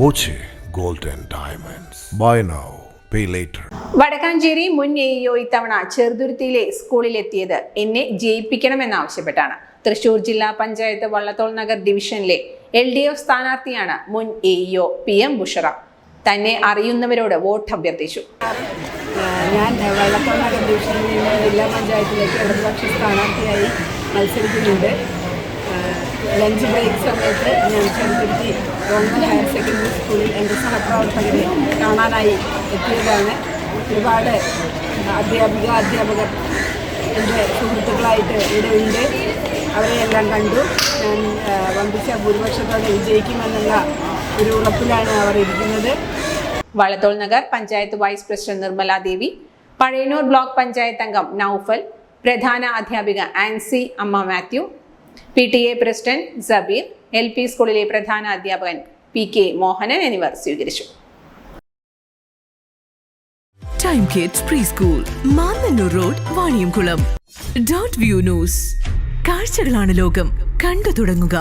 Boche gold diamonds. Diamonds. Buy now, pay later. Vadakkanchery മുൻ AEO ഇത്തവണ ചെറുതുരുത്തിയിലെ സ്കൂളിലെത്തിയത്. എന്നെ ജയിപ്പിക്കണമെന്നാവശ്യപ്പെട്ടാണ്. തൃശൂർ ജില്ലാ പഞ്ചായത്ത് വള്ളത്തോൾ നഗർ ഡിവിഷനിലെ എൽ ഡി എഫ് സ്ഥാനാർത്ഥിയാണ് മുൻ എഇഒ പി എം ബുഷറ. തന്നെ അറിയുന്നവരോട് വോട്ട് അഭ്യർത്ഥിച്ചു. ഞാൻ വെള്ളത്തോണക ഡിവിഷനിൽ നിന്ന് ജില്ലാ പഞ്ചായത്തിലേക്ക് ഇടതുപക്ഷ സ്ഥാനാർത്ഥിയായി മത്സരിക്കുന്നുണ്ട്. ലഞ്ച് ബ്രേക്ക് സമയത്ത് ഞാൻ ചെറുതുരുത്തി ഗവൺമെന്റ് ഹയർ സെക്കൻഡറി സ്കൂളിൽ എന്റെ സഹപ്രവർത്തകരെ കാണാനായി എത്തിയതാണ്. ഒരുപാട് അധ്യാപിക അധ്യാപകർ എന്റെ സുഹൃത്തുക്കളായിട്ട് ഇവിടെ ഉണ്ട്. അവരെയെല്ലാം കണ്ടു. ഞാൻ വമ്പിച്ച ഭൂരിപക്ഷത്തോടെ വിജയിക്കുമെന്നുള്ള ഒരു ഉറപ്പിലാണ് അവർ ഇരിക്കുന്നത്. Vallathol Nagar panchayat vice president Nirmala Devi Pazhayannur block panchayat അംഗം നൌഫൽ പ്രധാന അധ്യാപിക Ancy Amma Mathew P T A president Sabeer L P സ്കൂളിലെ പ്രധാന അധ്യാപകൻ പി കെ മോഹനൻ എന്നിവർ സ്വീകരിച്ചു. Time kids pre school Mannannur road Vaniyamkulam dot view news കാഴ്ചകളാണ് ലോകം. കണ്ടു തുടങ്ങുക.